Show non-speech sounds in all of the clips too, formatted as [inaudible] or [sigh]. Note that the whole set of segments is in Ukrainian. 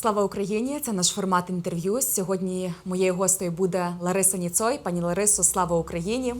Слава Україні! Це наш формат інтерв'ю. Сьогодні моєю гостею буде Лариса Ніцой. Пані Ларисо, слава Україні!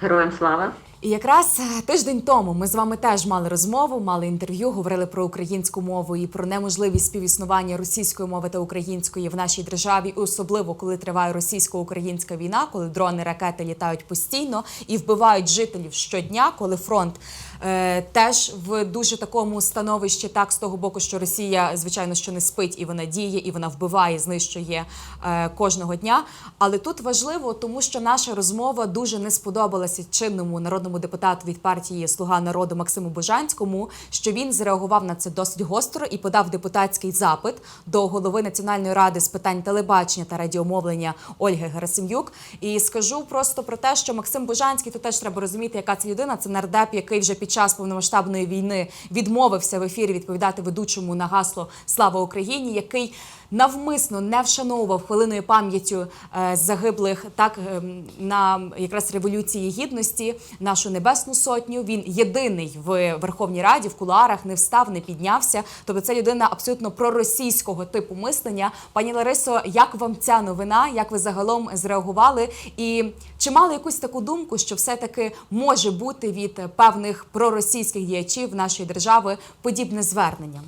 Героям слава! І якраз е, тиждень тому ми з вами теж мали розмову, мали інтерв'ю, говорили про українську мову і про неможливість співіснування російської мови та української в нашій державі, особливо коли триває російсько-українська війна, коли дрони, ракети літають постійно і вбивають жителів щодня, коли фронт е, теж в дуже такому становищі, так з того боку, що Росія, звичайно, що не спить, і вона діє, і вона вбиває, знищує е, кожного дня. Але тут важливо, тому що наша розмова дуже не сподобалася чинному народному депутату від партії Слуга народу Максиму Божанському, що він зреагував на це досить гостро і подав депутатський запит до голови Національної ради з питань телебачення та радіомовлення Ольги Герасим'юк. І скажу просто про те, що Максим Божанський, то теж треба розуміти, яка це людина. Це нардеп, який вже під час повномасштабної війни відмовився в ефірі відповідати ведучому на гасло Слава Україні, який навмисно не вшановував хвилиною пам'яттю е, загиблих так ем, на якраз революції гідності нашу небесну сотню. Він єдиний в Верховній Раді в кулуарах не встав, не піднявся. Тобто це людина абсолютно проросійського типу мислення. Пані Ларисо, як вам ця новина? Як ви загалом зреагували? І чи мали якусь таку думку, що все-таки може бути від певних проросійських діячів нашої держави подібне звернення?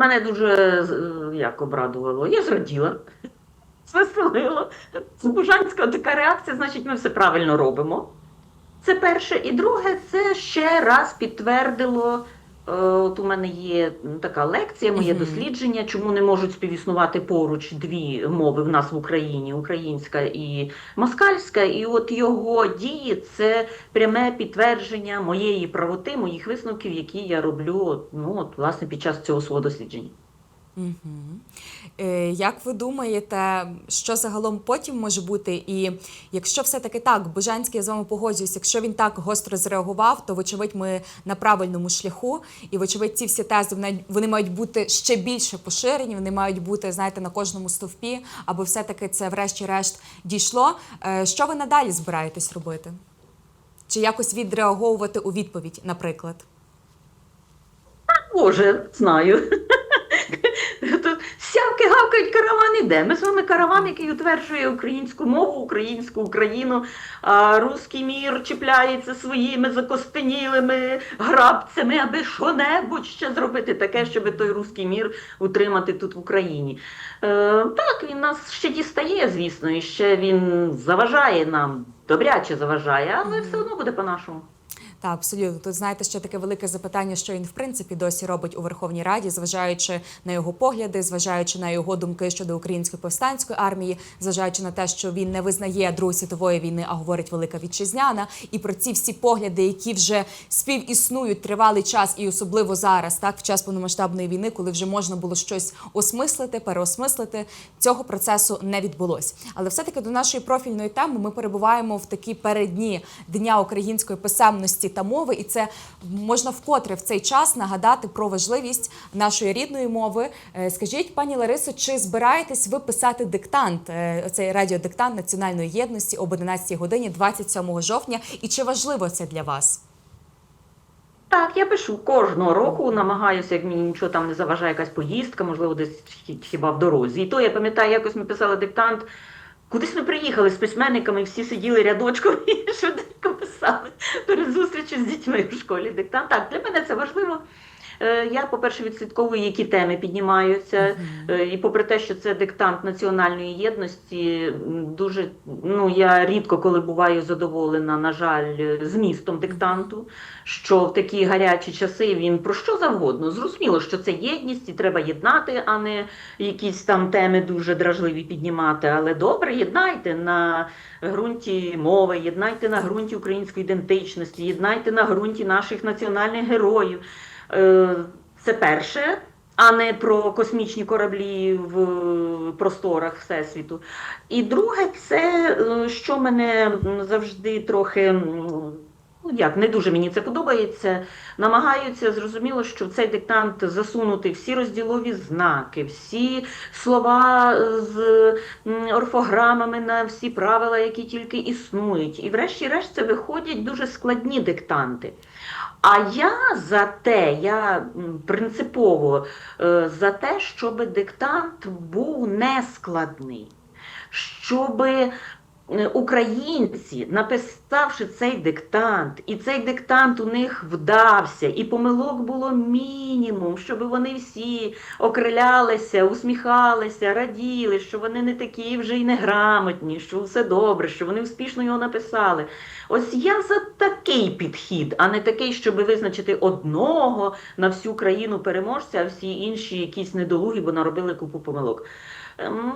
Мене дуже е, як обрадувало. Я зраділа, [laughs] звеселило. Бужанська така реакція, значить, ми все правильно робимо. Це перше. І друге, це ще раз підтвердило. Е, От у мене є така лекція, моє дослідження, чому не можуть співіснувати поруч дві мови в нас в Україні українська і москальська. І от його дії це пряме підтвердження моєї правоти, моїх висновків, які я роблю ну, от, власне, під час цього свого дослідження. Угу. Е, як ви думаєте, що загалом потім може бути? І якщо все-таки так, Божанський, я з вами погоджуюсь, якщо він так гостро зреагував, то вочевидь ми на правильному шляху, і вочевидь ці всі тези вони, мають бути ще більше поширені, вони мають бути, знаєте, на кожному стовпі, аби все-таки це, врешті-решт, дійшло. Е, що ви надалі збираєтесь робити? Чи якось відреаговувати у відповідь, наприклад? Боже, знаю. [laughs] Тут сявки гавкають, караван іде. Ми з вами караван, який утверджує українську мову, українську Україну, а руський мір чіпляється своїми закостенілими грабцями, аби що-небудь ще зробити таке, щоб той руський мір утримати тут в Україні. Е, так, він нас ще дістає, звісно, і ще він заважає нам, добряче заважає, але все одно буде по-нашому. Так, абсолютно. Тут знаєте, ще таке велике запитання, що він в принципі досі робить у Верховній Раді, зважаючи на його погляди, зважаючи на його думки щодо української повстанської армії, зважаючи на те, що він не визнає Другої світової війни, а говорить велика вітчизняна. І про ці всі погляди, які вже співіснують тривалий час, і особливо зараз, так в час повномасштабної війни, коли вже можна було щось осмислити, переосмислити, цього процесу не відбулось. Але все-таки до нашої профільної теми ми перебуваємо в такі передні дня української писемності та мови, і це можна вкотре в цей час нагадати про важливість нашої рідної мови. Е, Скажіть, пані Ларисо, чи збираєтесь ви писати диктант, е, цей радіодиктант національної єдності об 11 годині 27 жовтня? І чи важливо це для вас? Так, я пишу кожного року, намагаюся, як мені нічого там не заважає якась поїздка, можливо, десь хіба в дорозі. І то я пам'ятаю, якось ми писали диктант. Кудись ми приїхали з письменниками, всі сиділи рядочком [laughs] і швиденько писали перед зустрічю з дітьми в школі диктант. Так, для мене це важливо. Е, Я, по-перше, відслідковую, які теми піднімаються. Е, І попри те, що це диктант національної єдності, дуже ну я рідко коли буваю задоволена, на жаль, змістом диктанту, що в такі гарячі часи він про що завгодно. Зрозуміло, що це єдність і треба єднати, а не якісь там теми дуже дражливі піднімати. Але добре, єднайте на ґрунті мови, єднайте на ґрунті української ідентичності, єднайте на ґрунті наших національних героїв. Е, Це перше, а не про космічні кораблі в просторах Всесвіту. І друге, це е, що мене завжди трохи. Ну, як не дуже мені це подобається. Намагаються зрозуміло, що в цей диктант засунути всі розділові знаки, всі слова з орфограмами на всі правила, які тільки існують. І врешті-решт це виходять дуже складні диктанти. А я за те, я принципово е, за те, щоб диктант був нескладний, щоб українці, написавши цей диктант, і цей диктант у них вдався, і помилок було мінімум, щоб вони всі окрилялися, усміхалися, раділи, що вони не такі вже й неграмотні, що все добре, що вони успішно його написали. Ось я за такий підхід, а не такий, щоб визначити одного на всю країну переможця, а всі інші якісь недолугі, бо наробили купу помилок. Ем,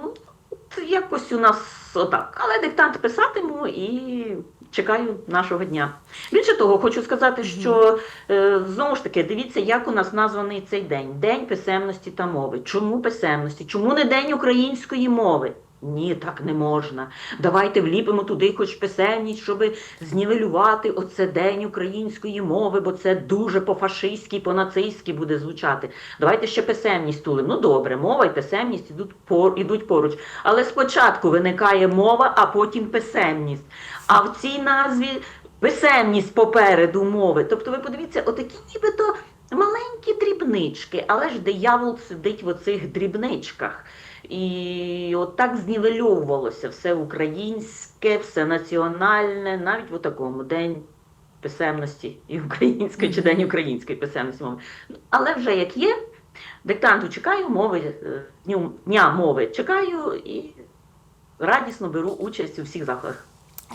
якось у нас отак. Але диктант писатиму і чекаю нашого дня. Більше того, хочу сказати, що е, знову ж таки, дивіться, як у нас названий цей день День писемності та мови. Чому писемності? Чому не День української мови? Ні, так не можна. Давайте вліпимо туди хоч писемність, щоб знівелювати оце день української мови, бо це дуже по-фашистськи, по-нацистськи буде звучати. Давайте ще писемність тулим. Ну добре, мова і писемність ідуть, пор, ідуть поруч. Але спочатку виникає мова, а потім писемність. А в цій назві писемність попереду мови. Тобто, ви подивіться, отакі нібито маленькі дрібнички, але ж диявол сидить в оцих дрібничках. І от так знівельовувалося все українське, все національне, навіть в такому день писемності і української чи день української писемності мови. Але вже як є, диктанту чекаю, мови, е, дню, дня мови чекаю і радісно беру участь у всіх заходах.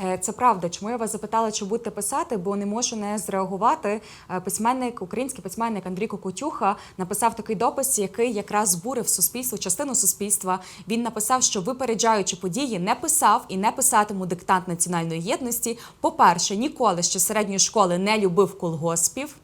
Е, Це правда. Чому я вас запитала, чи будете писати, бо не можу не зреагувати. Е, Письменник, український письменник Андрій Кокотюха написав такий допис, який якраз збурив суспільство, частину суспільства. Він написав, що випереджаючи події, не писав і не писатиму диктант національної єдності. По-перше, ніколи ще середньої школи не любив колгоспів.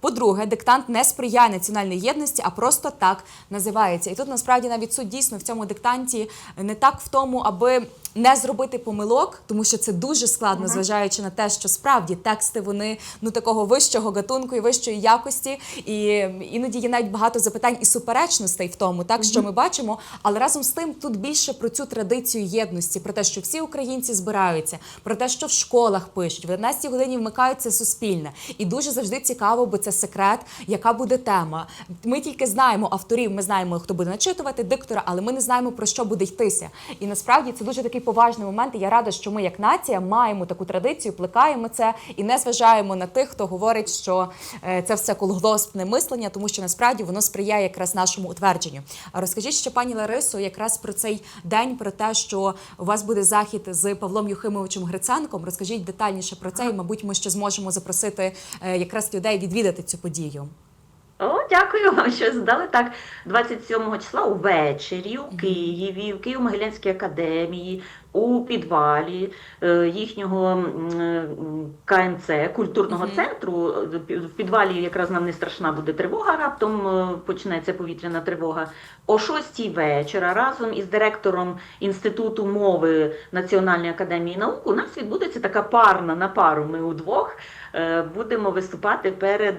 По-друге, диктант не сприяє національній єдності, а просто так називається. І тут насправді навіть суть дійсно в цьому диктанті не так в тому, аби не зробити помилок, тому що це дуже складно, зважаючи на те, що справді тексти вони ну такого вищого гатунку і вищої якості. І іноді є навіть багато запитань і суперечностей в тому, так що ми бачимо. Але разом з тим тут більше про цю традицію єдності, про те, що всі українці збираються, про те, що в школах пишуть, в 11 годині вмикаються суспільне. І дуже завжди цікаво, бо це секрет, яка буде тема. Ми тільки знаємо авторів, ми знаємо, хто буде начитувати диктора, але ми не знаємо про що буде йтися. І насправді це дуже такий поважний момент. І я рада, що ми, як нація, маємо таку традицію, плекаємо це і не зважаємо на тих, хто говорить, що е, це все колгоспне мислення, тому що насправді воно сприяє якраз нашому утвердженню. А розкажіть ще, пані Ларисо, якраз про цей день, про те, що у вас буде захід з Павлом Юхимовичем Гриценком. Розкажіть детальніше про це, і мабуть, ми ще зможемо запросити е, якраз людей відвідати цю подію. О, дякую вам, що здали так. 27 числа увечері у Києві, в Києво-Могилянській академії, у підвалі е, їхнього е, КНЦ, культурного Мгм. центру. В підвалі якраз нам не страшна буде тривога, раптом е, почнеться повітряна тривога. О 6 вечора разом із директором Інституту мови Національної академії наук у нас відбудеться така парна на пару. Ми удвох будемо виступати перед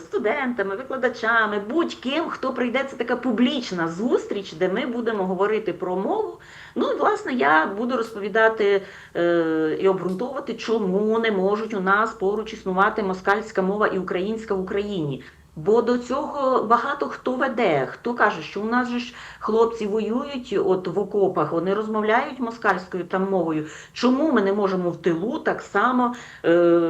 студентами, викладачами, будь-ким, хто прийде. Це така публічна зустріч, де ми будемо говорити про мову. Ну і власне я буду розповідати е, і обґрунтовувати, чому не можуть у нас поруч існувати москальська мова і українська в Україні. Бо до цього багато хто веде. Хто каже, що у нас же ж хлопці воюють от в окопах, вони розмовляють москальською там мовою. Чому ми не можемо в тилу так само е,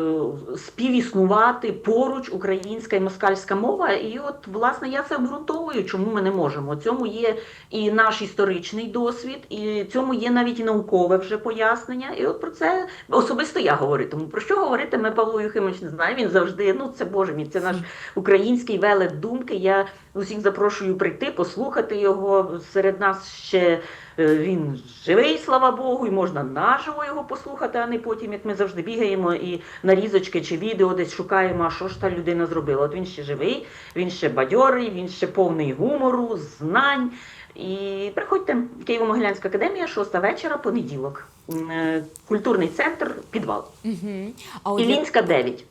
співіснувати поруч українська і москальська мова? І от власне я це обґрунтовую, чому ми не можемо. Цьому є і наш історичний досвід, і цьому є навіть і наукове вже пояснення. І от про це особисто я говоритиму. Про що говоритиме Павло Юхимович не знаю. Він завжди, ну це боже мій, це наш український велет думки. Я усіх запрошую прийти, послухати його. Серед нас ще е, він живий, слава Богу, і можна наживо його послухати, а не потім, як ми завжди бігаємо і нарізочки чи відео десь шукаємо, а що ж та людина зробила. От він ще живий, він ще бадьорий, він ще повний гумору, знань. І приходьте, Києво-Могилянська академія, 6 вечора, понеділок. Е, Культурний центр, підвал. Угу. А Ілінська 9.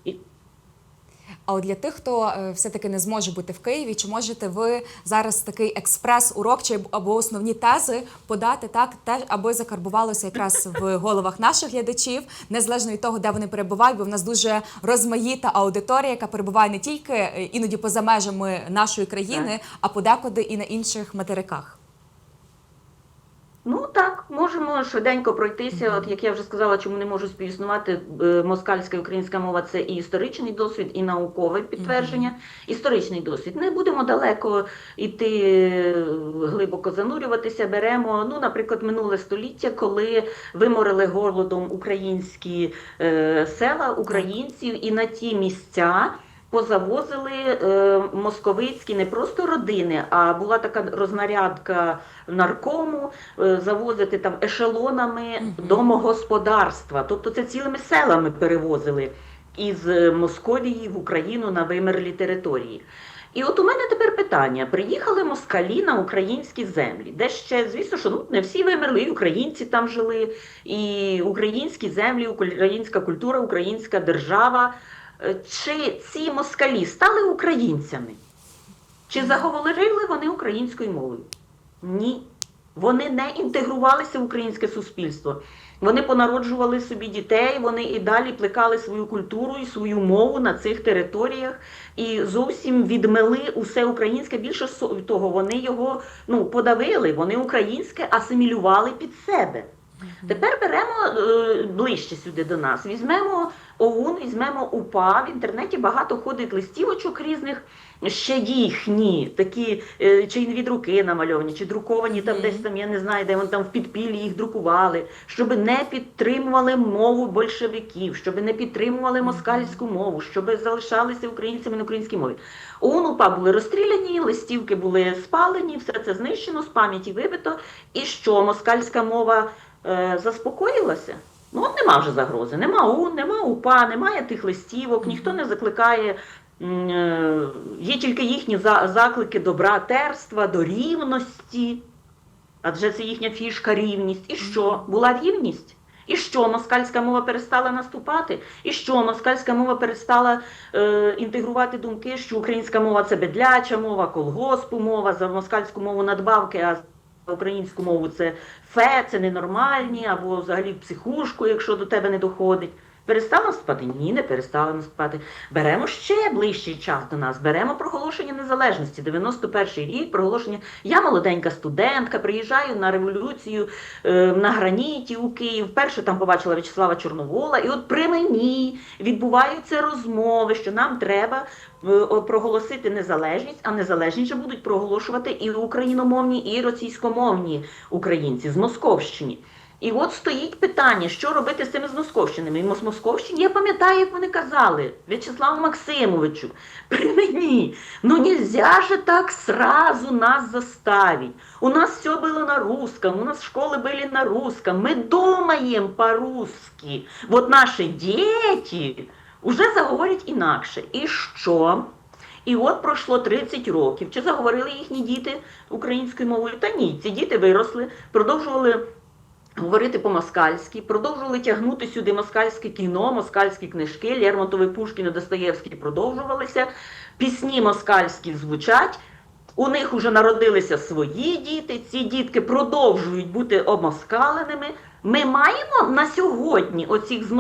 А от для тих, хто е, все-таки не зможе бути в Києві, чи можете ви зараз такий експрес-урок чи або основні тези подати так, те, аби закарбувалося якраз в [laughs] головах наших глядачів, незалежно від того, де вони перебувають, бо в нас дуже розмаїта аудиторія, яка перебуває не тільки е, іноді поза межами нашої країни, а подекуди і на інших материках. Ну так, можемо швиденько пройтися. От як я вже сказала, чому не можу співіснувати е, москальська і українська мова це і історичний досвід, і наукове підтвердження. Історичний досвід. Не будемо далеко йти глибоко занурюватися. Беремо, ну, наприклад, минуле століття, коли виморили голодом українські е, села, українців, і на ті місця. Позавозили е, московицькі не просто родини, а була така рознарядка наркому, е, завозити там ешелонами домогосподарства. Тобто це цілими селами перевозили із е, Московії в Україну на вимерлі території. І от у мене тепер питання: приїхали москалі на українські землі, де ще, звісно, що ну не всі вимерли, і українці там жили, і українські землі, українська культура, українська держава. Е, Чи ці москалі стали українцями? Чи заговорили вони українською мовою? Ні. Вони не інтегрувалися в українське суспільство. Вони понароджували собі дітей, вони і далі плекали свою культуру і свою мову на цих територіях і зовсім відмели усе українське. Більше того, вони його ну, подавили, вони українське асимілювали під себе. Тепер беремо е, ближче сюди до нас. Візьмемо ОУН, візьмемо УПА. В інтернеті багато ходить листівочок різних, ще їхні, такі е, чи від руки намальовані, чи друковані там Мгм. десь там, я не знаю, де вони там в підпіллі їх друкували, щоб не підтримували мову большевиків, щоб не підтримували москальську мову, щоб залишалися українцями на українській мові. ОУН, УПА були розстріляні, листівки були спалені, все це знищено, з пам'яті вибито. І що москальська мова заспокоїлася? Ну от нема вже загрози. Нема ОУН, нема УПА, немає тих листівок, ніхто не закликає. е, Є тільки їхні за- заклики до братерства, до рівності. Адже це їхня фішка рівність. І що? Була рівність? І що москальська мова перестала наступати? І що москальська мова перестала е, інтегрувати думки, що українська мова це бедляча мова, колгоспу мова, за москальську мову надбавки, а українську мову це фе, це ненормальні, або взагалі психушку, якщо до тебе не доходить. Перестала наступати? Ні, не перестала наступати. Беремо ще ближчий час до нас. Беремо проголошення незалежності. 91-й рік, проголошення. Я молоденька студентка, приїжджаю на революцію е, на граніті у Київ. Перше там побачила В'ячеслава Чорновола, і от при мені відбуваються розмови, що нам треба е, проголосити незалежність, а незалежність же будуть проголошувати і україномовні, і російськомовні українці з Московщини. І от стоїть питання, що робити з цими з Московщинами. І з Московщини, я пам'ятаю, як вони казали В'ячеславу Максимовичу, [laughs] при мені, ну нельзя же так сразу нас заставить. У нас все было на русском, у нас школы были на русском, мы думаем по-русски. Вот наші діти вже заговорять інакше. І що? І от пройшло 30 років. Чи заговорили їхні діти українською мовою? Та ні, ці діти виросли, продовжували говорити по-москальськи, продовжували тягнути сюди москальське кіно, москальські книжки, Лермонтови, Пушкіна, Достоєвський продовжувалися, пісні москальські звучать. У них вже народилися свої діти, ці дітки продовжують бути обмоскаленими. Ми маємо на сьогодні оцих з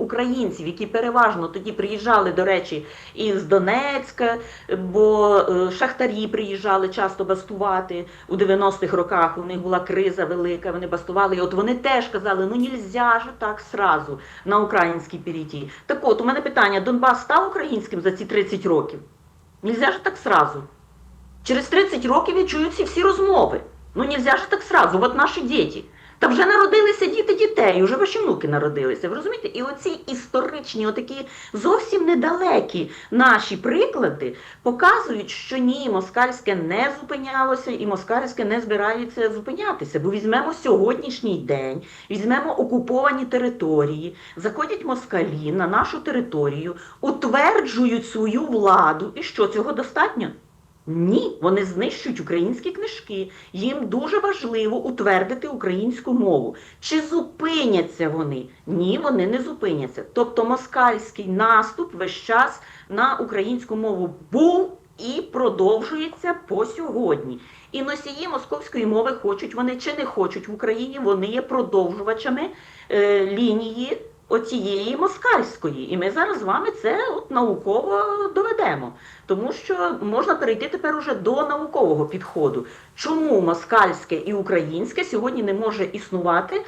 українців, які переважно тоді приїжджали, до речі, із Донецька, бо е, шахтарі приїжджали часто бастувати у 90-х роках. У них була криза велика, вони бастували. І от вони теж казали, ну нельзя ж так сразу на український перейти. Так от, у мене питання: Донбас став українським за ці 30 років? Нельзя ж так сразу. Через 30 років я чую ці всі розмови. Ну нельзя ж так сразу, от наші діти. Та вже народилися діти дітей, вже ваші внуки народилися. Ви розумієте? І оці історичні, отакі зовсім недалекі наші приклади показують, що ні, москальське не зупинялося і москальське не збирається зупинятися. Бо візьмемо сьогоднішній день, візьмемо окуповані території, заходять москалі на нашу територію, утверджують свою владу. І що цього достатньо? Ні, вони знищують українські книжки. Їм дуже важливо утвердити українську мову. Чи зупиняться вони? Ні, вони не зупиняться. Тобто москальський наступ весь час на українську мову був і продовжується по сьогодні. І носії московської мови хочуть вони чи не хочуть в Україні, вони є продовжувачами е, лінії оцієї москальської. І ми зараз з вами це от науково доведемо. Тому що можна перейти тепер уже до наукового підходу. Чому москальське і українське сьогодні не може існувати,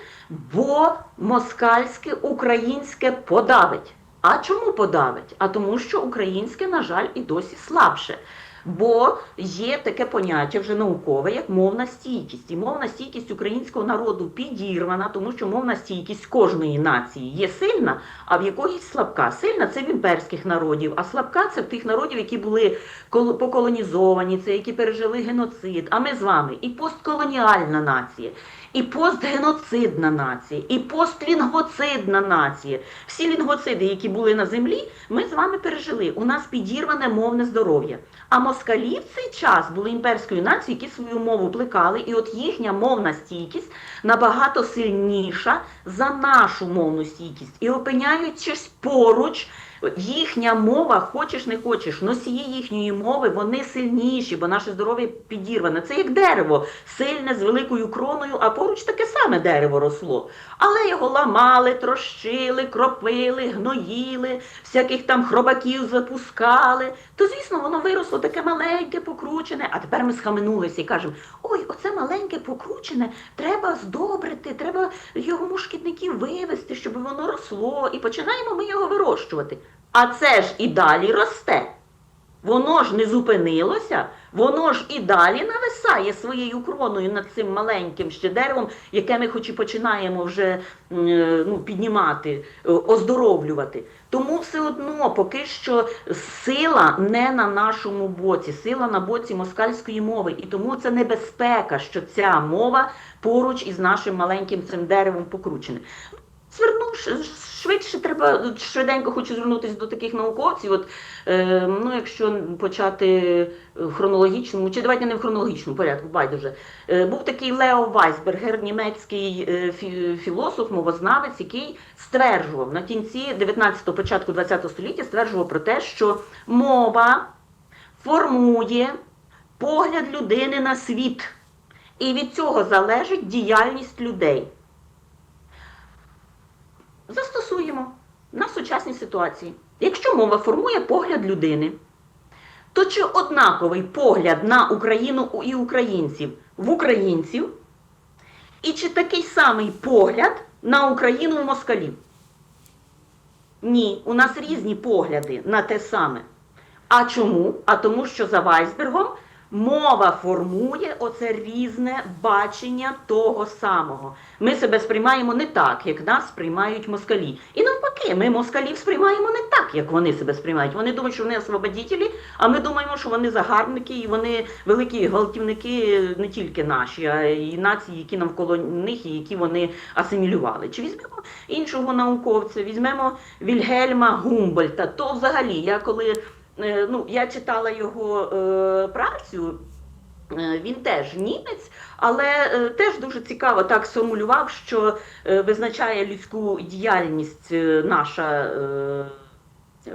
бо москальське українське подавить. А чому подавить? А тому, що українське, на жаль, і досі слабше. Бо є таке поняття вже наукове, як мовна стійкість. І мовна стійкість українського народу підірвана, тому що мовна стійкість кожної нації є сильна, а в якоїсь слабка. Сильна це в імперських народів, а слабка це в тих народів, які були кол- поколонізовані, це які пережили геноцид. А ми з вами і постколоніальна нація, і постгеноцидна нація, і постлінгвоцидна нація. Всі лінгвоциди, які були на землі, ми з вами пережили. У нас підірване мовне здоров'я. А москалі в цей час були імперською нацією, які свою мову плекали, і от їхня мовна стійкість набагато сильніша за нашу мовну стійкість. І опиняючись поруч, їхня мова, хочеш не хочеш, носії їхньої мови, вони сильніші, бо наше здоров'я підірване. Це як дерево, сильне з великою кроною, а поруч таке саме дерево росло. Але його ламали, трощили, кропили, гноїли, всяких там хробаків запускали. То, звісно, воно виросло таке маленьке, покручене. А тепер ми схаменулися і кажемо: ой, оце маленьке покручене, треба здобрити, треба його шкідників вивести, щоб воно росло. І починаємо ми його вирощувати. А це ж і далі росте. Воно ж не зупинилося, воно ж і далі нависає своєю кроною над цим маленьким ще деревом, яке ми хоч і починаємо вже е, ну, піднімати, е, оздоровлювати. Тому все одно поки що сила не на нашому боці, сила на боці москальської мови. І тому це небезпека, що ця мова поруч із нашим маленьким цим деревом покручена. Звернувши швидше, треба швиденько хочу звернутися до таких науковців. От е, ну, якщо почати в хронологічному, чи давайте не в хронологічному порядку, байдуже. Е, був такий Лео Вайсбергер, німецький е, фі- філософ, мовознавець, який стверджував на кінці 19-го, початку 20-го століття, стверджував про те, що мова формує погляд людини на світ, і від цього залежить діяльність людей застосуємо на сучасній ситуації. Якщо мова формує погляд людини, то чи однаковий погляд на Україну і українців в українців, і чи такий самий погляд на Україну у москалів? Ні, у нас різні погляди на те саме. А чому? А тому, що за Вайсбергом мова формує оце різне бачення того самого. Ми себе сприймаємо не так, як нас сприймають москалі. І навпаки, ми москалів сприймаємо не так, як вони себе сприймають. Вони думають, що вони освободітелі, а ми думаємо, що вони загарбники і вони великі гвалтівники не тільки наші, а й нації, які навколо них і які вони асимілювали. Чи візьмемо іншого науковця, візьмемо Вільгельма Гумбольта, то взагалі я коли ну, я читала його е, працю. Е, Він теж німець, але е, теж дуже цікаво так сформулював, що е, визначає людську діяльність е, наша е,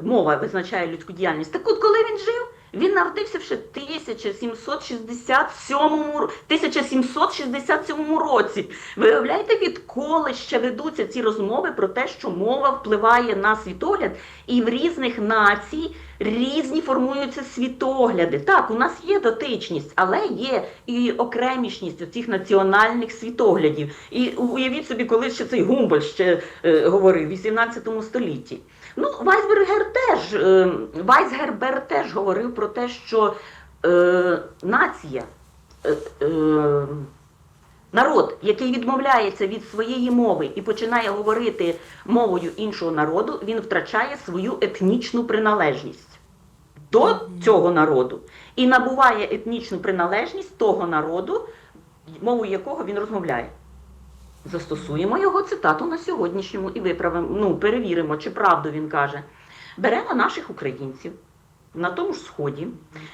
мова визначає людську діяльність. Так от, коли він жив, він народився ще в 1767, ро- 1767 році. Виявляєте, відколи ще ведуться ці розмови про те, що мова впливає на світогляд, і в різних націй різні формуються світогляди. Так, у нас є дотичність, але є і окремішність оцих національних світоглядів. І уявіть собі, коли ще цей Гумбольд ще е, говорив в 18 столітті. Ну, Вайсбергер теж, Вайсгербер теж говорив про те, що е, нація, е, е, народ, який відмовляється від своєї мови і починає говорити мовою іншого народу, він втрачає свою етнічну приналежність до цього народу і набуває етнічну приналежність того народу, мовою якого він розмовляє. Застосуємо його цитату на сьогоднішньому і виправимо, ну, перевіримо, чи правду він каже. Беремо наших українців, на тому ж сході,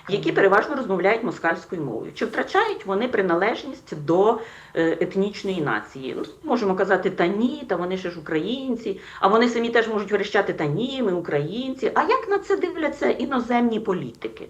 які переважно розмовляють москальською мовою. Чи втрачають вони приналежність до е, етнічної нації? Ну, можемо казати, та ні, та вони ще ж українці, а вони самі теж можуть верещати та ні, ми українці. А як на це дивляться іноземні політики?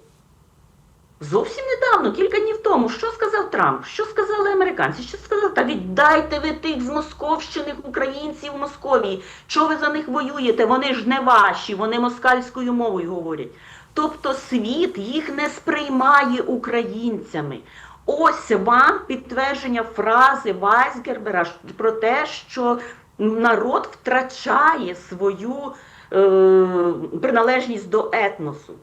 Зовсім недавно, кілька днів тому, що сказав Трамп, що сказали американці, що сказали, та віддайте ви тих змосковщених українців в Московії. Що ви за них воюєте? Вони ж не ваші, вони москальською мовою говорять. Тобто світ їх не сприймає українцями. Ось вам підтвердження фрази Вайсгербера про те, що народ втрачає свою е, приналежність до етносу.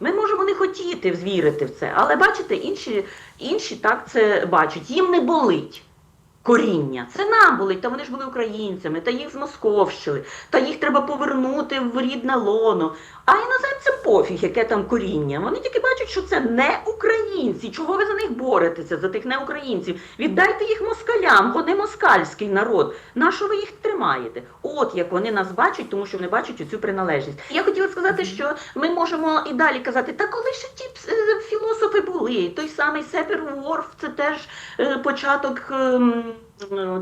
Ми можемо не хотіти вірити в це, але бачите, інші, інші так це бачать. Їм не болить коріння. Це нам болить, та вони ж були українцями, та їх змосковщили, та їх треба повернути в рідне лоно. А іноземцям пофіг, яке там коріння. Вони тільки бачать, що це не українці. Чого ви за них боретеся, за тих не українців? Віддайте їх москалям, вони москальський народ. На що ви їх тримаєте? От як вони нас бачать, тому що вони бачать оцю приналежність. Я хотіла сказати, що ми можемо і далі казати, та коли ще ті е, філософи були, той самий Сепер Ворф, це теж е, початок.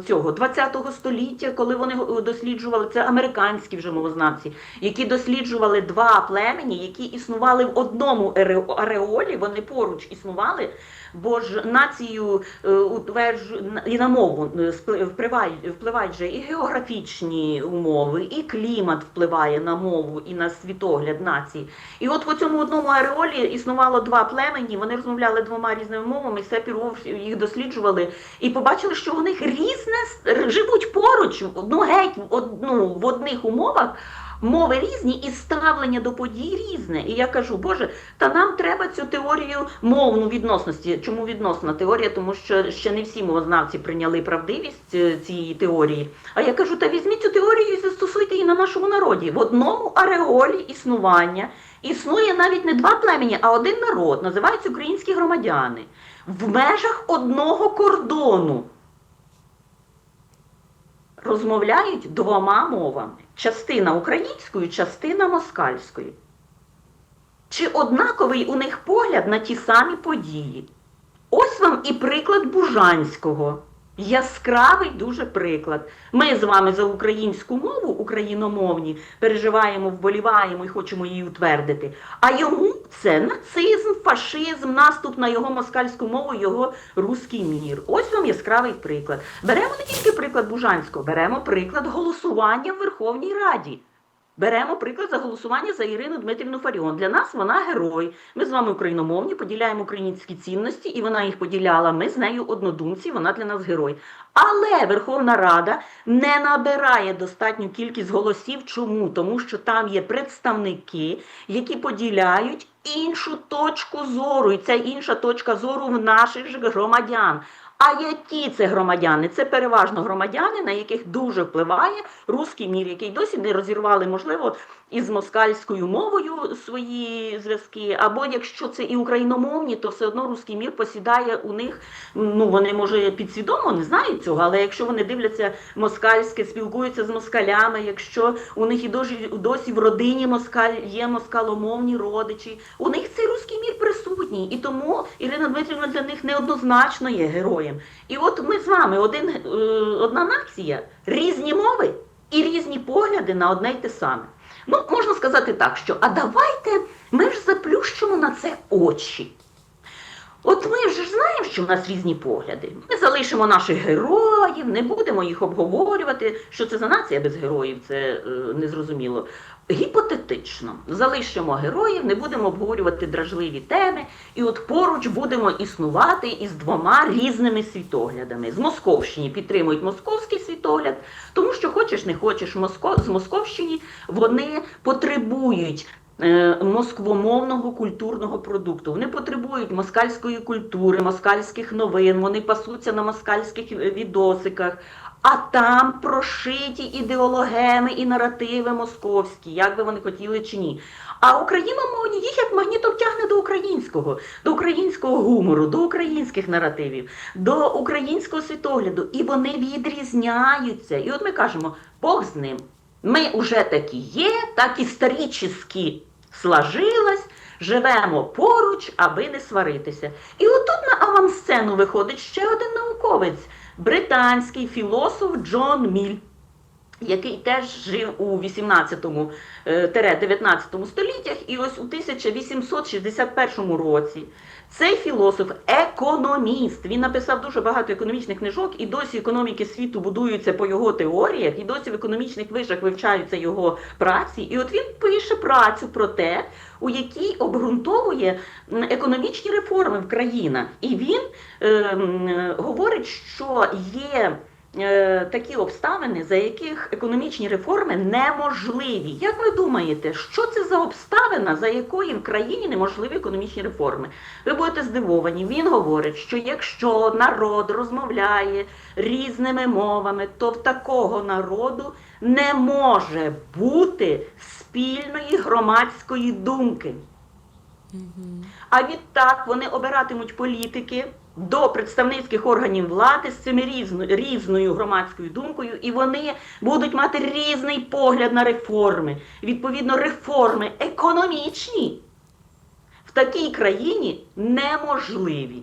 Цього 20-го століття, коли вони е, досліджували це американські вже мовознавці, які досліджували два племені, які існували в одному ареолі, вони поруч існували, бо ж націю е, утверджу і на мову е, впливають, впливають же і географічні умови, і клімат впливає на мову і на світогляд нації. І от в цьому одному ареолі існувало два племені, вони розмовляли двома різними мовами, Сепіров їх досліджували і побачили, що у них різне живуть поруч, ну геть одну в одних умовах. Мови різні і ставлення до подій різне. І я кажу, Боже, та нам треба цю теорію мовну відносності. Чому відносна теорія? Тому що ще не всі мовознавці прийняли правдивість е, цієї теорії. А я кажу, та візьміть цю теорію і застосуйте її на нашому народі. В одному ареолі існування існує навіть не два племені, а один народ, називаються українські громадяни, в межах одного кордону розмовляють двома мовами: частина українською, частина москальською. Чи однаковий у них погляд на ті самі події? Ось вам і приклад Бужанського. Яскравий дуже приклад. Ми з вами за українську мову, україномовні, переживаємо, вболіваємо і хочемо її утвердити. А йому це нацизм, фашизм, наступ на його москальську мову, його руський мір. Ось вам яскравий приклад. Беремо не тільки приклад Бужанського, беремо приклад голосування в Верховній Раді. Беремо приклад за голосування за Ірину Дмитрівну Фаріон. Для нас вона герой. Ми з вами україномовні, поділяємо українські цінності, і вона їх поділяла. Ми з нею однодумці, вона для нас герой. Але Верховна Рада не набирає достатню кількість голосів. Чому? Тому що там є представники, які поділяють іншу точку зору. І ця інша точка зору в наших громадян. А які це громадяни? Це переважно громадяни, на яких дуже впливає руський мір, який досі не розірвали, можливо, із москальською мовою свої зв'язки. Або якщо це і україномовні, то все одно руський мір посідає у них. Ну вони може підсвідомо не знають цього, але якщо вони дивляться москальське, спілкуються з москалями, якщо у них і досі, досі в родині москаль є москаломовні родичі, у них цей руський мір присутній. І тому Ірина Дмитрівна для них неоднозначно є героєм. І от ми з вами один, е, одна нація, різні мови і різні погляди на одне й те саме. Ну, можна сказати так, що а давайте ми ж заплющимо на це очі. От ми вже знаємо, що в нас різні погляди. Ми залишимо наших героїв, не будемо їх обговорювати. Що це за нація без героїв, це е, незрозуміло. Гіпотетично залишимо героїв, не будемо обговорювати дражливі теми, і от поруч будемо існувати із двома різними світоглядами. З Московщини підтримують московський світогляд, тому що хочеш не хочеш, Моско... з Московщини вони потребують москвомовного культурного продукту. Вони потребують москальської культури, москальських новин, вони пасуться на москальських е, відосиках. А там прошиті ідеологеми і наративи московські, як би вони хотіли чи ні. А україномовні їх як магнітом тягне до українського, до українського гумору, до українських наративів, до українського світогляду. І вони відрізняються. І от ми кажемо, Бог з ним. Ми вже такі є, так історично сложилось, Живемо поруч, аби не сваритися. І отут на авансцену виходить ще один науковець, британський філософ Джон Міль який теж жив у 18-19 століттях, і ось у 1861 році цей філософ, економіст, він написав дуже багато економічних книжок, і досі економіки світу будуються по його теоріях, і досі в економічних вишах вивчаються його праці. І от він пише працю про те, у якій обґрунтовує економічні реформи в країнах. І він е, м, говорить, що є е, такі обставини, за яких економічні реформи неможливі. Як ви думаєте, що це за обставина, за якої в країні неможливі економічні реформи? Ви будете здивовані. Він говорить, що якщо народ розмовляє різними мовами, то в такого народу не може бути спільної громадської думки. А відтак вони обиратимуть політики до представницьких органів влади з цими різно, різною громадською думкою, і вони будуть мати різний погляд на реформи. Відповідно, реформи економічні в такій країні неможливі.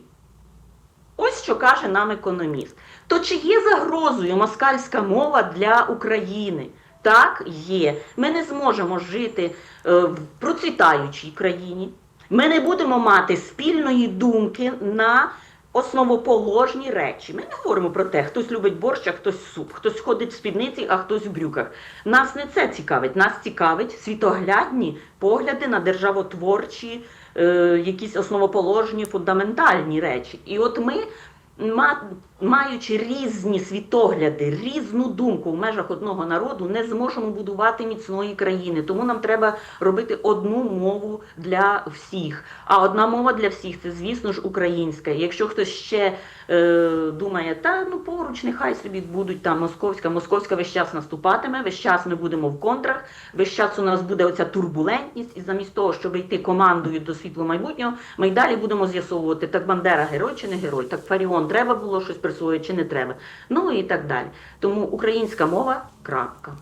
Ось що каже нам економіст. То чи є загрозою москальська мова для України? Так, є. Ми не зможемо жити е, в процвітаючій країні. Ми не будемо мати спільної думки на основоположні речі. Ми не говоримо про те, хтось любить борщ, а хтось суп, хтось ходить в спідниці, а хтось в брюках. Нас не це цікавить. Нас цікавить світоглядні погляди на державотворчі, е, якісь основоположні, фундаментальні речі. І от ми, маючи різні світогляди, різну думку в межах одного народу, не зможемо будувати міцної країни. Тому нам треба робити одну мову для всіх. А одна мова для всіх це, звісно ж, українська. Якщо хтось ще е, думає, та ну поруч, нехай собі будуть там московська, московська весь час наступатиме, весь час ми будемо в контрах, весь час у нас буде оця турбулентність, і замість того, щоб йти командою до світлого майбутнього, ми й далі будемо з'ясовувати, так Бандера герой чи не герой, так Фаріон треба було щось присвоїти чи не треба. Ну і так далі. Тому українська мова крапка.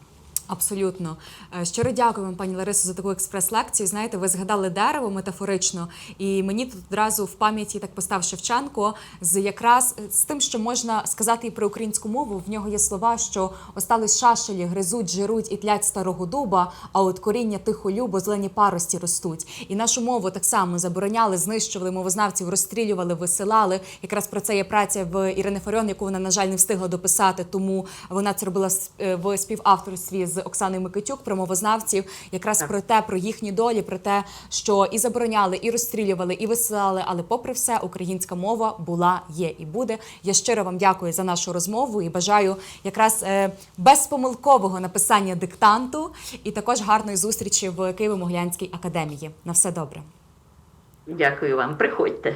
Абсолютно. Е, Щиро дякую вам, пані Ларисо, за таку експрес-лекцію. Знаєте, ви згадали дерево метафорично, і мені тут одразу в пам'яті так постав Шевченко з якраз з тим, що можна сказати і про українську мову. В нього є слова, що остались шашелі, гризуть, жируть і тлять старого дуба, а от коріння тихолюбо зелені парості ростуть. І нашу мову так само забороняли, знищували мовознавців, розстрілювали, висилали. Якраз про це є праця в Ірини Фаріон, яку вона, на жаль, не встигла дописати, тому вона це робила е, в співавторстві з Оксаною Микитюк про мовознавців, якраз Так. про те, про їхні долі, про те, що і забороняли, і розстрілювали, і висилали. Але, попри все, українська мова була, є і буде. Я щиро вам дякую за нашу розмову і бажаю якраз е, безпомилкового написання диктанту і також гарної зустрічі в Києво-Могилянській академії. На все добре. Дякую вам. Приходьте.